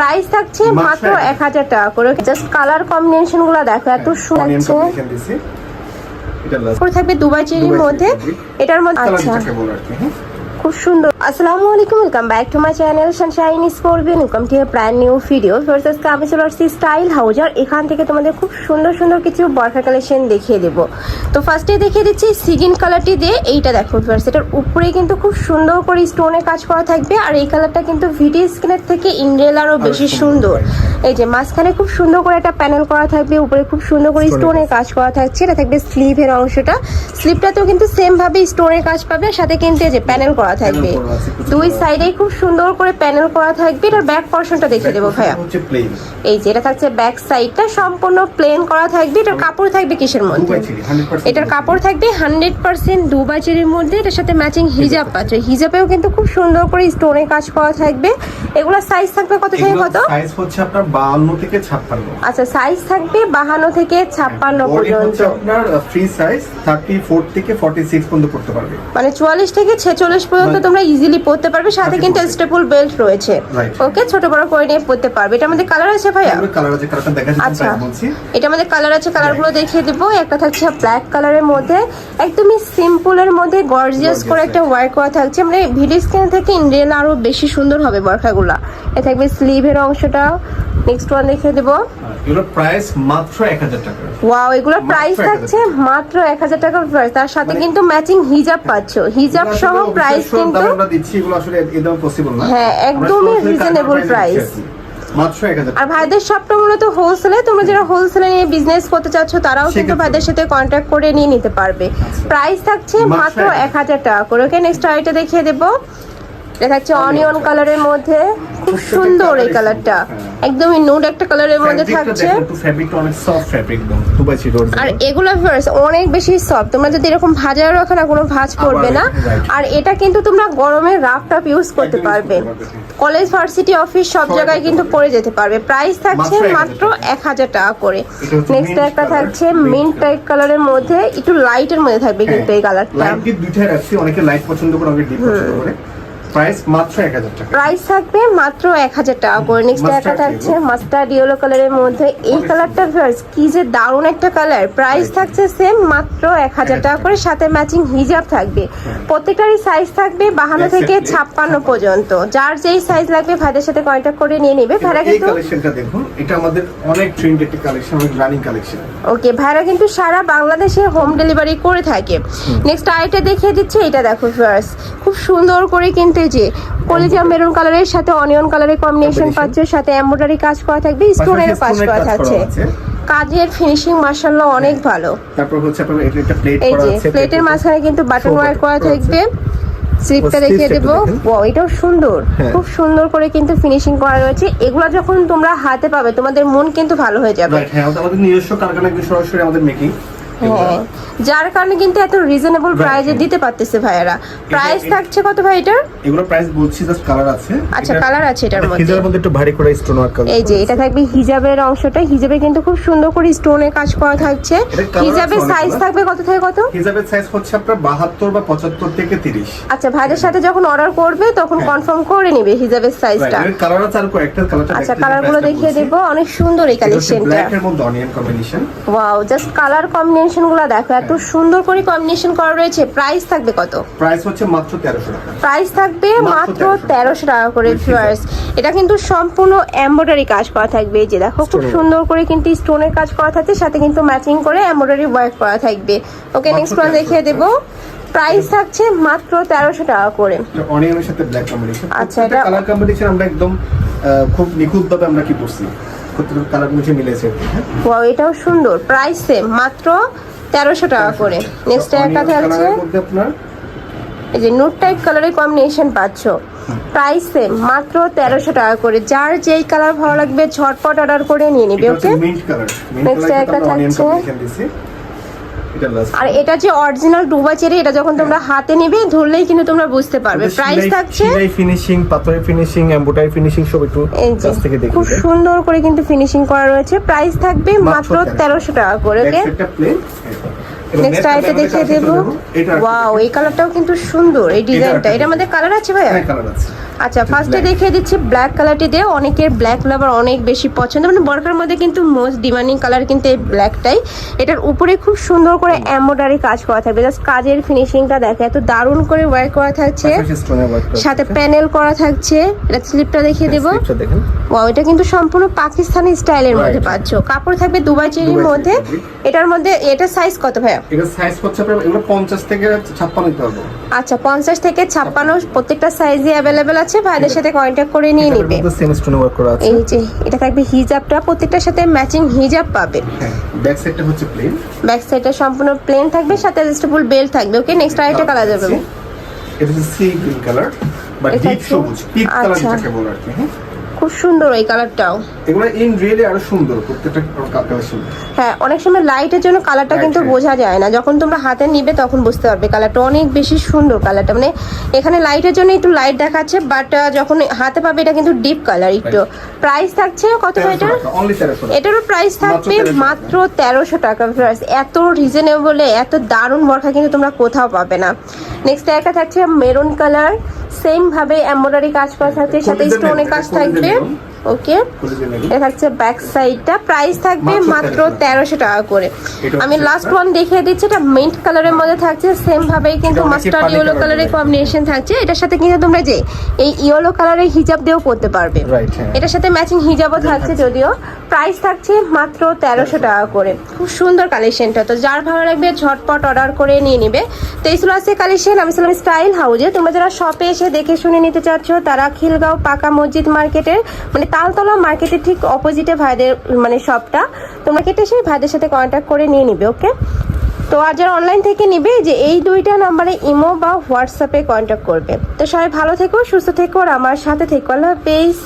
Price থাকছে মাত্র এক হাজার টাকা করে। জাস্ট কালার কম্বিনেশনগুলো দেখো এত শুনছে সুন্দর উপরে থাকবে দুবাই চেরির মধ্যে। এটার মধ্যে আচ্ছা। খুব সুন্দর। আসসালামু আলাইকুম welcome back to my channel sunshine scorpion welcome to brand new video আজকে আমি চলে আসছি স্টাইল আর এখান থেকে তোমাদের খুব সুন্দর সুন্দর কিছু বরখা কালেকশন দেখিয়ে দেবো। তো ফার্স্টে দেখিয়ে দিচ্ছি সিগিন কালারটি দিয়ে। এইটা দেখো ফার্স্ট এটার উপরে কিন্তু খুব সুন্দর করে স্টোনে কাজ করা থাকবে। আর এই কালারটা কিন্তু ভিডিও স্ক্রিনের থেকে ইনরিয়েল আরও বেশি সুন্দর। এই যে মাঝখানে খুব সুন্দর করে একটা প্যানেল করা থাকবে উপরে খুব সুন্দর করে স্টোনের কাজ। করা থাকছে। এটা থাকবে স্লিভের অংশটা। স্লিভটাতেও কিন্তু সেম ভাবে স্টোনের কাজ পাবে। আর সাথে কিন্তু এই যে প্যানেল করা থাকবে। দুই। সাইডেই খুব সুন্দর করে প্যানেল করা থাকবে। এটার ব্যাক পোর্শনটা দেখিয়ে দেবো ভাইয়া। এই যে এটা থাকছে ব্যাক সাইডটা সম্পূর্ণ প্লেন করা থাকবে। এটার কাপড় থাকবে কিসের মধ্যে? দুবাই চেরি 100% এটার কাপড় থাকবে হান্ড্রেড পার্সেন্ট দুবাই চেরির মধ্যে। এটার সাথে ম্যাচিং হিজাব পাচ্ছে। হিজাবেও কিন্তু খুব সুন্দর করে স্টোনে কাজ করা থাকবে। এগুলো সাইজ থাকবে কত থেকে কত? সাইজ হচ্ছে আপনার 52 থেকে 56 আচ্ছা সাইজ থাকবে বাহান্ন থেকে ছাপ্পান্ন বডি পর্যন্ত। হচ্ছে আপনার ফ্রি সাইজ 34 থেকে 46 পর্যন্ত পড়তে পারবে। মানে চুয়াল্লিশ থেকে ছেচল্লিশ পর্যন্ত মানে- তোমরা ইজিলি পড়তে পারবে সাথে কিন্তু স্টেপল বেল্ট রয়েছে। ওকে ছোট বড় করে নিয়ে পড়তে পারবে। এটা আমাদের কালার আছে ভাইয়া? আচ্ছা। এটা আমাদের কালার আছে কালারগুলো দেখিয়ে দিব। একটা থাকছে ব্ল্যাক কালারের মধ্যে। একদমই সিম্পলের মধ্যে গর্জিয়াস করে একটা ওয়ার্ক করা থাকছে। মানে ভিডিও স্ক্রিন থেকে ইন্ডিয়ান আরও বেশি সুন্দর হবে বরখাগুলা। এ থাকবে স্লিভের অংশটা। নেক্সট ওয়ান দেখিয়ে দেবো এগুলোর প্রাইস মাত্র 1000 টাকা। ওয়াও এগুলোর প্রাইস থাকছে মাত্র এক হাজার টাকার প্রাইস তার সাথে মানে- কিন্তু ম্যাচিং হিজাব পাচ্ছ। হিজাব সহ প্রাইস কিন্তু আমরা দিচ্ছি এগুলো আসলে একদম পসিবল না। হ্যাঁ, একদমই price। দিচ্ছি আর 1000 ভাইদের শপটা মূলত হোলসেলে তোমরা যারা হোলসেলে নিয়ে বিজনেস করতে চাচ্ছ তারাও কিন্তু ভাইদের সাথে কন্ট্যাক্ট করে নিয়ে নিতে পারবে। প্রাইস থাকছে মাত্র এক হাজার টাকা। করে। ওকে নেক্সট আইটা দেখিয়ে দেবো। এটা থাকছে অনিয়ন কালারের মধ্যে। খুব সুন্দর এই কালারটা একদমই নুড একটা কালারের মধ্যে থাকছে। আর এগুলো অনেক বেশি সফট তোমরা যদি এরকম ভাজা রাখো না কোনো ভাজ পড়বে না। আর এটা কিন্তু তোমরা গরমে রাফ টাপ ইউজ করতে পারবে। কলেজ ভার্সিটি অফিস সব জায়গায় কিন্তু। পড়ে যেতে পারবে। প্রাইস থাকছে মাত্র এক হাজার টাকা করে। নেক্সট একটা থাকছে মিন্ট টাইপ কালারের মধ্যে একটু লাইটের মধ্যে থাকবে কিন্তু এই কালারটা লাইট রাখছি অনেকে লাইট পছন্দ করে অনেকে ডিপ পছন্দ করে। প্রাইস মাত্র 1000 টাকা। প্রাইস থাকবে মাত্র এক হাজার টাকা। করে নেক্সট একটা থাকছে। মাস্টার্ড ইয়েলো কালারের মধ্যে। এই কালারটা ফার্স্ট কি যে দারুণ একটা কালার প্রাইস থাকছে সেম মাত্র এক হাজার টাকা করে। সাথে ম্যাচিং হিজাব থাকবে। প্রত্যেকটারই সাইজ থাকবে বাহান্ন থেকে Exactly. ছাপ্পান্ন পর্যন্ত। যার যেই সাইজ লাগবে ভাইদের সাথে কন্ট্যাক্ট করে নিয়ে নেবে। এই কিন্তু কালেকশনটা দেখুন এটা আমাদের অনেক ট্রেন্ড একটি কালেকশন অনেক রানিং কালেকশন ওকে ভাইরা কিন্তু সারা বাংলাদেশে হোম ডেলিভারি করে থাকে। নেক্সট আরেকটা দেখিয়ে দিচ্ছে এটা দেখো ফার্স্ট খুব সুন্দর করে কিন্তু এই যে কলিজা মেরুন কালারের সাথে অনিয়ন কালারের কম্বিনেশন। পাচ্ছে সাথে এমব্রয়ডারি কাজ করা থাকবে স্টোনের কাজ করা থাকছে। কাজের ফিনিশিং মার্শাল্লাহ অনেক ভালো। তারপর হচ্ছে আপনার এটা একটা প্লেট এই করা যে আছে প্লেটের মাঝখানে কিন্তু বাটন ওয়ার্ক করা থাকবে। স্লিপটা দেখিয়ে দেবো। একটু দেখেন। ও এটাও সুন্দর। হ্যাঁ। খুব সুন্দর করে কিন্তু ফিনিশিং করা রয়েছে। এগুলো যখন তোমরা হাতে পাবে তোমাদের মন কিন্তু ভালো হয়ে যাবে। হ্যাঁ আমাদের নিজস্ব কারখানা সরাসরি আমাদের মেকিং হ্যাঁ যার কারণে কিন্তু এত রিজনেবল প্রাইসে হ্যাঁ। দিতে পারতেছে ভাইয়েরা। প্রাইস থাকছে কত ভাই এটার? এগুলো প্রাইস বলছি জাস্ট কালার আছে। আচ্ছা, এটা- colour আছে এটার মধ্যে। হিজাবের মধ্যে একটু ভারী করে স্টোন ওয়ার্ক এই যে এটা থাকবে হিজাবের অংশটা। হিজাবে কিন্তু খুব সুন্দর করে স্টোনে কাজ করা থাকছে। এটা হিজাবের সাইজ থাকবে কত থেকে কত? হিজাবের সাইজ হচ্ছে আপনার 72 বা 75 থেকে 30 আচ্ছা ভাইদের সাথে যখন অর্ডার করবে তখন হ্যাঁ। কনফার্ম করে নেবে হিজাবের সাইজটা কালার আছে আর কয়েকটা কালারটা আচ্ছা কালারগুলো দেখিয়ে দেব। অনেক সুন্দর এই কালেকশনটা ব্ল্যাক এর মধ্যে onion combination wow just colour combination গুলো দেখো এত সুন্দর করে কম্বিনেশন করা রয়েছে। প্রাইস থাকবে কত? প্রাইস হচ্ছে মাত্র 1300 টাকা। প্রাইস থাকবে মাত্র মাত্র 1300 তেরোশো টাকা করে ভিউয়ার্স এটা কিন্তু সম্পূর্ণ এমব্রয়ডারি কাজ করা থাকবে এই যে দেখো খুব সুন্দর করে কিন্তু স্টোনের কাজ করা থাকছে সাথে কিন্তু ম্যাচিং করে এমব্রয়ডারি ওয়ার্ক করা থাকবে। ওকে নেক্সট ওয়ান দেখিয়ে দেব। প্রাইস থাকছে মাত্র তেরোশো টাকা করে। অনিয়নের সাথে ব্ল্যাক কম্বিনেশন আচ্ছা, এটা কালার কম্বিনেশন আমরা একদম খুব নিখুঁত ভাবে আমরা কি করছি? প্রত্যেকটা কালার মিশে মিলেছে। ওয়াও এটাও সুন্দর। প্রাইস সেম মাত্র তেরোশো টাকা করে। নেক্সট একটা থাকছে। এই যে নুট টাইপ কালারের কম্বিনেশন পাচ্ছ। প্রাইস সেম মাত্র তেরোশো টাকা করে। যার যেই কালার ভালো লাগবে ঝটপট অর্ডার করে নিয়ে নিবে ওকে একটা একটা থাকছে। কম্বিনেশন দিছি এটা লাস্ট আর এটা যে অরিজিনাল ডুবা চেরি এটা যখন তোমরা হাতে নিবে ধরলেই কিন্তু তোমরা বুঝতে পারবে। প্রাইস থাকছে সিলাই ফিনিশিং পাথরের ফিনিশিং এমব্রয়ডারি ফিনিশিং সব একটু কাছ থেকে দেখে খুব সুন্দর করে কিন্তু ফিনিশিং করা রয়েছে। প্রাইস থাকবে মাত্র মাত্র তেরোশো। টাকা করে ওকে নেক্সট আইটা দেখিয়ে দেবো। ওয়াও এই কালারটাও কিন্তু সুন্দর এই ডিজাইনটা এটা আমাদের কালার আছে ভাইয়া? কালার আছে। আচ্ছা ফার্স্টে। দেখিয়ে দিচ্ছি ব্ল্যাক কালারটি দিয়ে অনেকের ব্ল্যাক লাভার অনেক বেশি পছন্দ। মানে বরকার মধ্যে কিন্তু মোস্ট ডিমান্ডিং কালার কিন্তু এই ব্ল্যাকটাই এটার উপরে খুব সুন্দর করে এমব্রয়ডারি কাজ করা থাকবে। জাস্ট কাজের ফিনিশিংটা দেখে। এত দারুণ করে ওয়ার্ক করা থাকছে। সাথে প্যানেল করা থাকছে। এটা স্লিপটা দেখিয়ে দেবো। ও এটা কিন্তু সম্পূর্ণ পাকিস্তানি স্টাইলের মধ্যে. পাচ্ছ। কাপড় থাকবে দুবাই চেরির মধ্যে। এটার মধ্যে এটা সাইজ কত ভাইয়া? এটা সাইজ হচ্ছে আপনার এগুলো পঞ্চাশ থেকে ছাপ্পান্ন দিতে পারব আচ্ছা পঞ্চাশ থেকে ছাপ্পান্ন প্রত্যেকটা সাইজে অ্যাভেলেবেল আছে ভাইদের সাথে কন্ট্যাক্ট করে নিয়ে নিবে। সেম স্টোনে ওয়ার্ক করা আছে। এই যে এটা থাকবে হিজাবটা প্রত্যেকটার সাথে ম্যাচিং হিজাব পাবে। ব্যাক সাইডটা হচ্ছে প্লেন ব্যাক সাইডটা সম্পূর্ণ প্লেন থাকবে সাথে অ্যাডজাস্টেবল বেল্ট থাকবে ওকে নেক্সট আরেকটা কালার যাবে। এটা হচ্ছে সি গ্রিন কালার বা ডিপ সবুজ। পিক কালার আচ্ছা। যেটাকে বলে আর কি হ্যাঁ? খুব সুন্দর এই কালারটাও। এগুলো ইন রিয়েলি আরও সুন্দর প্রত্যেকটা কালেকশন হ্যাঁ অনেক সময় লাইটের জন্য কালারটা কিন্তু। বোঝা যায় না। যখন তোমরা হাতে নিবে তখন বুঝতে পারবে কালারটা অনেক বেশি সুন্দর কালারটা। মানে এখানে লাইটের জন্য একটু লাইট দেখাচ্ছে বাট যখন হাতে পাবে এটা কিন্তু ডিপ কালার একটু। প্রাইস থাকছে কত তেরোশো এটারও প্রাইস থাকবে মাত্র তেরোশো টাকা প্রাইস এত রিজনেবলে এত দারুণ বরখা কিন্তু তোমরা কোথাও পাবে না। নেক্সট একটা থাকছে মেরুন কালার সেম ভাবে এমব্রয়ডারি কাজ করা থাকছে সাথে স্টোনে স্টোনের কাজ থাকবে। ওকে? এটা থাকছে ব্যাক সাইডটা প্রাইস থাকবে মাত্র মাত্র 1300 তেরোশো টাকা করে। আমি লাস্ট ওয়ান দেখিয়ে দিচ্ছি এটা মিন্ট কালারের মধ্যে থাকছে সেম ভাবে কিন্তু মাস্টার্ড ইয়েলো কালারের কম্বিনেশন থাকছে। এটার সাথে কিন্তু তোমরা যে এই ইয়েলো কালারের হিজাব দিয়েও পরতে পারবে। হ্যাঁ। এটার সাথে ম্যাচিং হিজাবও থাকছে যদিও। প্রাইস থাকছে মাত্র তেরোশো টাকা করে। খুব সুন্দর কালেকশনটা তো যার ভালো লাগবে ঝটপট অর্ডার করে নিয়ে নিবে। তো এই ছিল কালেকশন আমি ছিলাম স্টাইল হাউজে। তোমরা যারা শপে এসে দেখে শুনে নিতে চাচ্ছ তারা খিলগাঁও পাকা মসজিদ মার্কেটের মানে তালতলা মার্কেটে ঠিক অপোজিটে ভাইদের মানে শপটা তোমরা কেটে সেই ভাইদের সাথে কন্ট্যাক্ট করে নিয়ে নিবে ওকে তো আর যারা অনলাইন থেকে নিবে, যে এই দুইটা নাম্বারে ইমো বা হোয়াটসঅ্যাপে কন্ট্যাক্ট করবে। তো সবাই ভালো থেকো, সুস্থ থেকো, আর আমার সাথে থেকো। আল্লাহ হাফেজ।